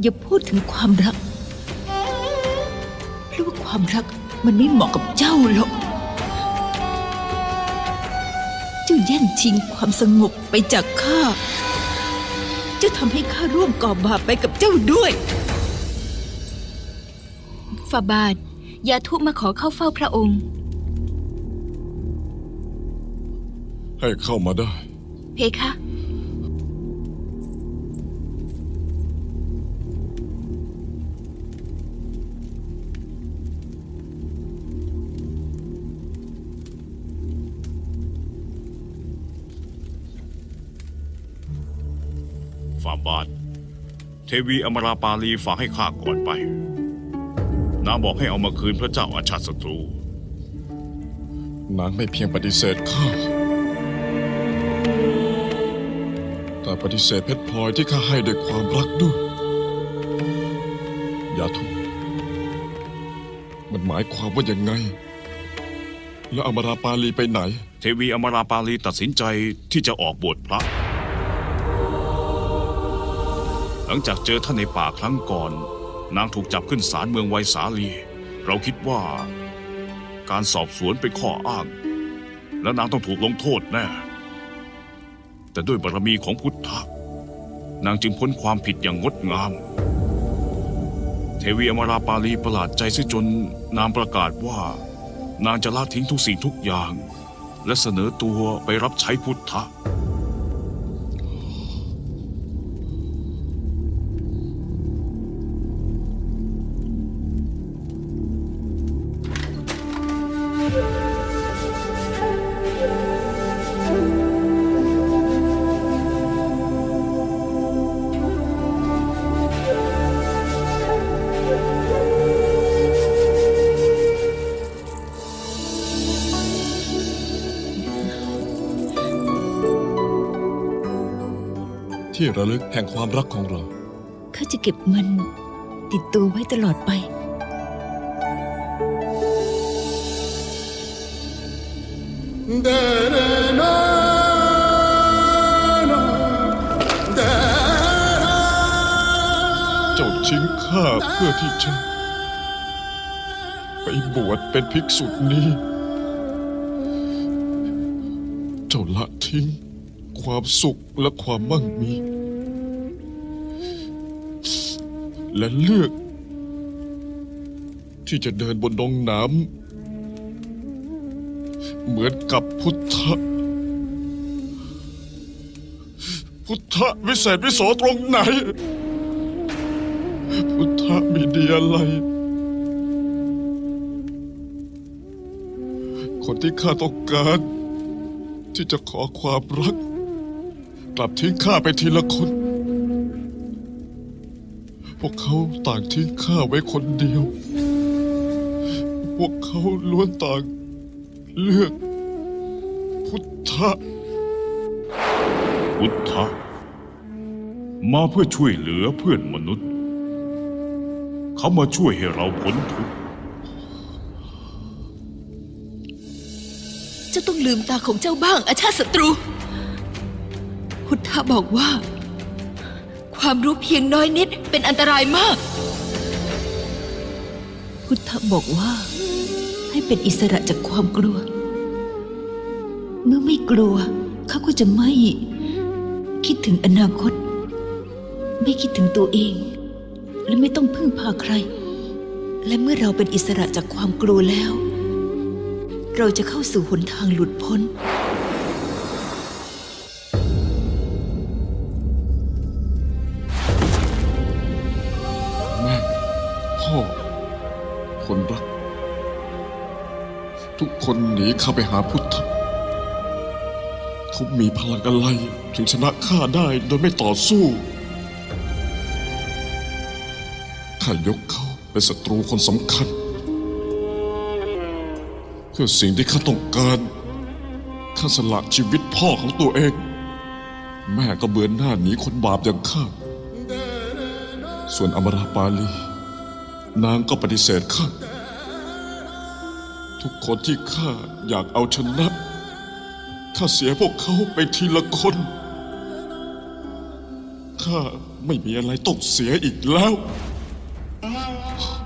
อย่าพูดถึงความรักเพราะว่าความรักมันไม่เหมาะกับเจ้าหรอก เจ้าแย่งชิงความสงบไปจากข้า เจ้าทำให้ข้าร่วมก่อบาปไปกับเจ้าด้วย ฝาบาท ยาทุมาขอเข้าเฝ้าพระองค์ ให้เข้ามาได้ เพคะ เทวีอมราปาลีฝากให้ข้าก่อนไปนางบอกให้เอามาคืนพระเจ้าอาชาติศัตรู นางไม่เพียงปฏิเสธข้า แต่ปฏิเสธเพชรพลอยที่ข้าให้ด้วยความรักด้วย อย่าทุกข์มันหมายความว่าอย่างไง แล้วอมราปาลีไปไหน เทวีอมราปาลีตัดสินใจที่จะออกบวชพระ หลังจากเจอท่านในป่าครั้งก่อน นางถูกจับขึ้นศาลเมืองไวสาลี เราคิดว่า การสอบสวนเป็นข้ออ้าง และนางต้องถูกลงโทษแน่ แต่ด้วยบารมีของพุทธะนางจึงพ้นความผิดอย่างงดงาม เทวีอมราปาลีประหลาดใจเสียจนนางประกาศว่า นางจะละทิ้งทุกสิ่งทุกอย่าง และเสนอตัวไปรับใช้พุทธะ ที่ระลึกแห่งความรักของเรา ข้าจะเก็บมันติดตัวไว้ตลอดไป เจ้าทิ้งข้าเพื่อที่จะไปบวชเป็นภิกษุนี้เจ้าละทิ้ง ความสุขและความมั่งมี และเลือก ที่จะเดินบนดงน้ำเหมือนกับพุทธ พุทธะวิเศษวิโสตรงไหน พุทธะมีดีอะไร คนที่ข้าต้องการ ที่จะขอความรัก กลับทิ้งข้าไปทีละคน พวกเขาต่างทิ้งข้าไว้คนเดียว พวกเขาล้วนต่างเลือก พุทธะ พุทธะ มาเพื่อช่วยเหลือเพื่อนมนุษย์ เขามาช่วยให้เราพ้นทุกข์เจ้าต้องลืมตาของเจ้าบ้างอาชาติศัตรู พุทธะบอกว่า ความรู้เพียงน้อยนิด เป็นอันตรายมาก พุทธบอกว่า ให้เป็นอิสระจากความกลัว เมื่อไม่กลัวเขาก็จะไม่ คิดถึงอนาคต ไม่คิดถึงตัวเอง และไม่ต้องพึ่งพาใคร และเมื่อเราเป็นอิสระจากความกลัวแล้ว เราจะเข้าสู่หนทางหลุดพ้น พ่อ คนรัก ทุกคนหนีข้าไปหาพุทธเขามีพลังอะไร ถึงชนะข้าได้โดยไม่ต่อสู้ข้ายกเขาเป็นศัตรูคนสำคัญ เพื่อสิ่งที่ข้าต้องการข้าสละชีวิตพ่อของตัวเอง แม่ก็เบือนหน้าหนีคนบาปอย่างข้า ส่วนอมราปาลี นางก็ปฏิเสธข้า ทุกคนที่ข้าอยากเอาชนะ ข้าเสียพวกเขาไปทีละคน ข้าไม่มีอะไรต้องเสียอีกแล้ว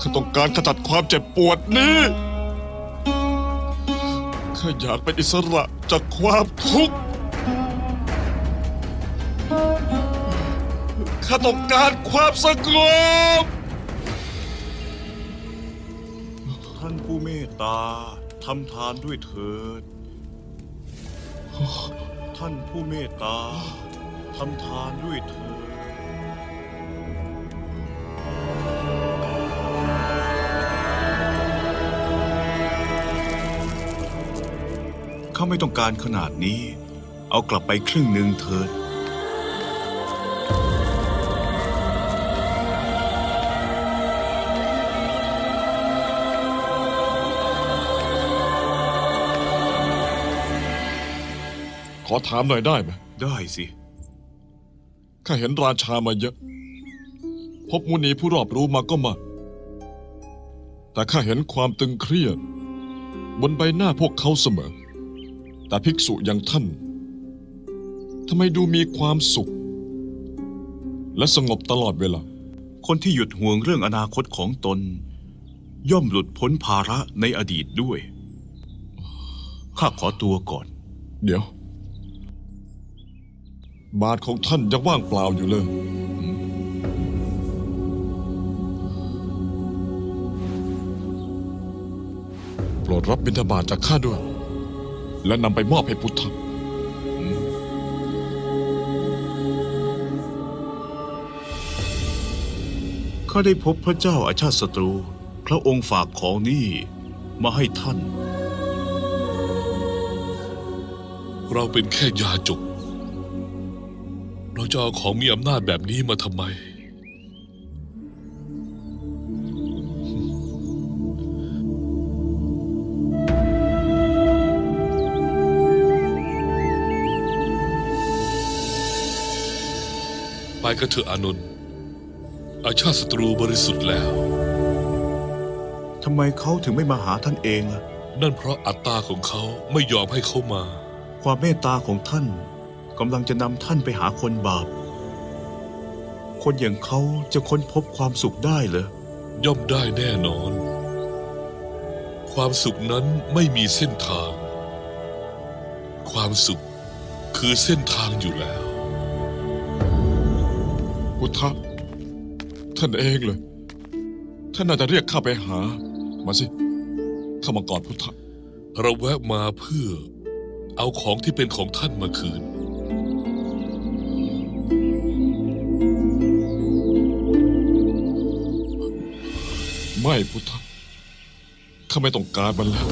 ข้าต้องการขจัดความเจ็บปวดนี้ ข้าอยากเป็นอิสระจากความทุกข์ ข้าต้องการความสงบ ท่านผู้เมตตาทำทานด้วยเถิด ท่านผู้เมตตาทำทานด้วยเถิดเขาไม่ต้องการขนาดนี้ เอากลับไปครึ่งหนึ่งเถิด อถามหน่อยได้ไหมได้สิ ข้าเห็นราชามาเยอะ พบมุนีผู้รอบรู้มาก็มากแต่ข้าเห็นความตึงเครียด บนใบหน้าพวกเขาเสมอ แต่ภิกษุอย่างท่านทำไมดูมีความสุข และสงบตลอดเวลา คนที่หยุดห่วงเรื่องอนาคตของตน ย่อมหลุดพ้นภาระในอดีตด้วย ข้าขอตัวก่อน เดี๋ยว บาทของท่านยังว่างเปล่าอยู่เลย โปรดรับบิณฑบาตจากข้าด้วย และนำไปมอบให้พุทธะข้าได้พบพระเจ้าอาชาติศัตรู พระองค์ฝากของนี่มาให้ท่าน เราเป็นแค่ยาจก เราจะเอาของมีอำนาจแบบนี้มาทำไม ไปกันเถอะอานนท์อาชาติศัตรูบริสุทธิ์แล้ว ทำไมเขาถึงไม่มาหาท่านเองล่ะ นั่นเพราะอัตตาของเขาไม่ยอมให้เขามา ความเมตตาของท่าน กำลังจะนำท่านไปหาคนบาป คนอย่างเขาจะค้นพบความสุขได้เหรอย่อมได้แน่นอน ความสุขนั้นไม่มีเส้นทาง ความสุขคือเส้นทางอยู่แล้วพุทธะท่านเองเลยท่านน่าจะเรียกข้าไปหา มาสิเข้ามากอดพุทธะเราแวะมาเพื่อเอาของที่เป็นของท่านมาคืน ไม่พุทธะข้าไม่ต้องการมันแล้ว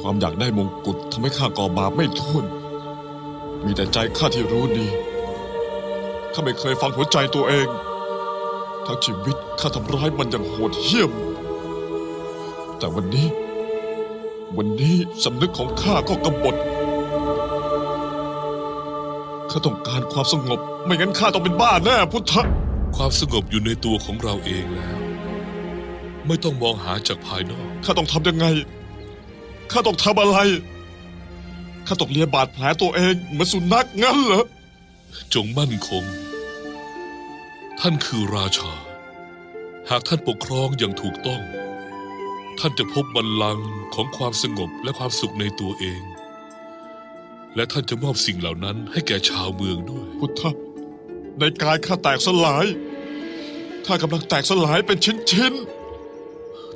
ความอยากได้มงกุฎทำให้ข้าก่อบาปไม่ท้วน มีแต่ใจข้าที่รู้ดี ข้าไม่เคยฟังหัวใจตัวเอง ทั้งชีวิตข้าทำร้ายมันอย่างโหดเหี้ยม แต่วันนี้ วันนี้สำนึกของข้าก็กำบฏข้าต้องการความสงบ ไม่งั้นข้าต้องเป็นบ้าแน่พุทธะ ความสงบอยู่ในตัวของเราเองแล้ว ไม่ต้องมองหาจากภายนอก ข้าต้องทำยังไง ข้าต้องทำอะไร ข้าต้องเลียบาดแผลตัวเองเหมือนสุนัขงั้นเหรอ จงมั่นคง ท่านคือราชา หากท่านปกครองอย่างถูกต้อง ท่านจะพบบัลลังก์ของความสงบและความสุขในตัวเอง และท่านจะมอบสิ่งเหล่านั้นให้แก่ชาวเมืองด้วย พุทธะ ในกายข้าแตกสลาย ข้ากำลังแตกสลายเป็นชิ้น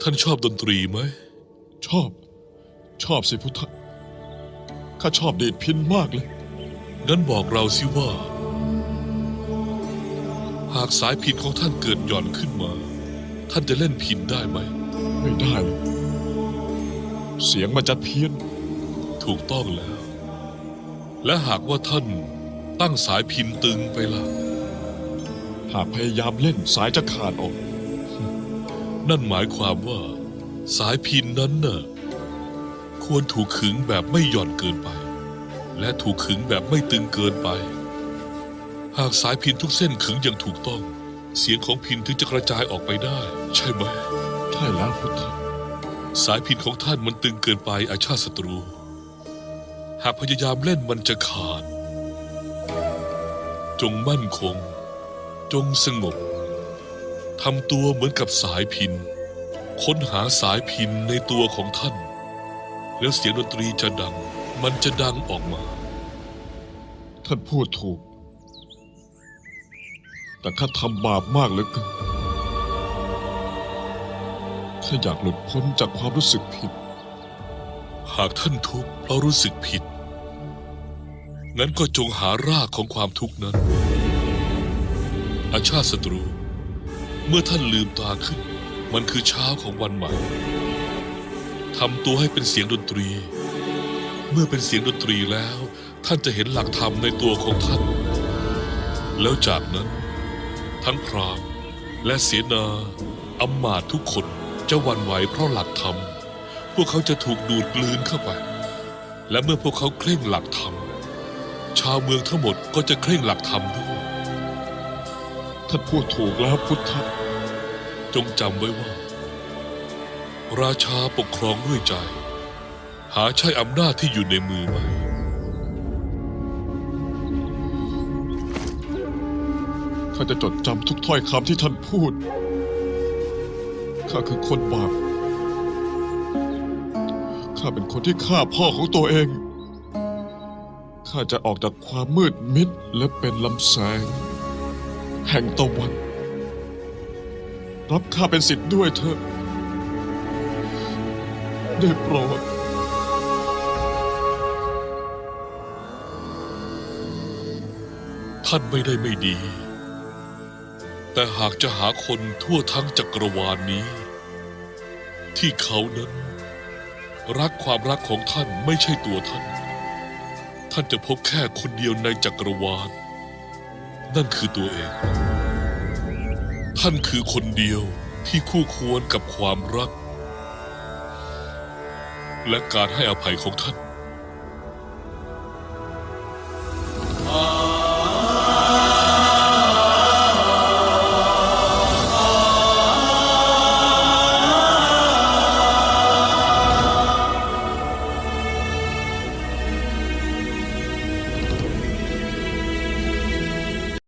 ท่านชอบดนตรีไหมๆชอบ ชอบสิพุทธะ ข้าชอบดีดพินมากเลย งั้นบอกเราสิว่า หากสายพินของท่านเกิดหย่อนขึ้นมา ท่านจะเล่นพินได้ไหม ไม่ได้เลยเสียงมันจะเพี้ยน ถูกต้องแล้ว และหากว่าท่านตั้งสายพินตึงไปล่ะ หากพยายามเล่นสายจะขาดออก นั่นหมายความว่า สายพินนั้นน่ะควรถูกขึงแบบไม่หย่อนเกินไป และถูกขึงแบบไม่ตึงเกินไป หากสายพินทุกเส้นขึงอย่างถูกต้อง เสียงของพินถึงจะกระจายออกไปได้ ใช่ไหมใช่แล้วพุทธะสายพินของท่านมันตึงเกินไปอาชาติศัตรู หากพยายามเล่นมันจะขาดจจงมั่นคง จงสงบทำตัวเหมือนกับสายพิน ค้นหาสายพินในตัวของท่าน แล้วเสียงดนตรีจะดัง มันจะดังออกมา ท่านพูดถูก แต่ข้าทำบาปมากเหลือเกินข้าอยากหลุดพ้นจากความรู้สึกผิด หากท่านทุกข์เพราะรู้สึกผิด งั้นก็จงหารากของความทุกข์นั้น อาชาติศัตรู เมื่อท่านลืมตาขึ้น มันคือเช้าของวันใหม่ทำตัวให้เป็นเสียงดนตรี เมื่อเป็นเสียงดนตรีแล้ว ท่านจะเห็นหลักธรรมในตัวของท่าน แล้วจากนั้น ทั้งพรามและเสนาอำมาตย์ทุกคนจะวันไหวเพราะหลักธรรม พวกเขาจะถูกดูดกลืนเข้าไป และเมื่อพวกเขาเคร่งหลักธรรม ชาวเมืองทั้งหมดก็จะเคร่งหลักธรรมด้วย ท่านพูดถูกแล้วพุทธะ จงจำไว้ว่า ราชาปกครองด้วยใจ หาใช่อำนาจที่อยู่ในมือไม่ข้าจะจดจำทุกถ้อยคำที่ท่านพูด ข้าคือคนบาป ข้าเป็นคนที่ฆ่าพ่อของตัวเอง ข้าจะออกจากความมืดมิดและเป็นลำแสง แห่งตะวัน รับข้าเป็นสิทธิ์ด้วยเถอะได้โปรดท่านไม่ได้ไม่ดี แต่หากจะหาคนทั่วทั้งจักรวาลนนี้ ที่เขานั้น รักความรักของท่านไม่ใช่ตัวท่าน ท่านจะพบแค่คนเดียวในจักรวาล นั่นคือตัวเอง ท่านคือคนเดียวที่คู่ควรกับความรัก และการให้อภัยของท่าน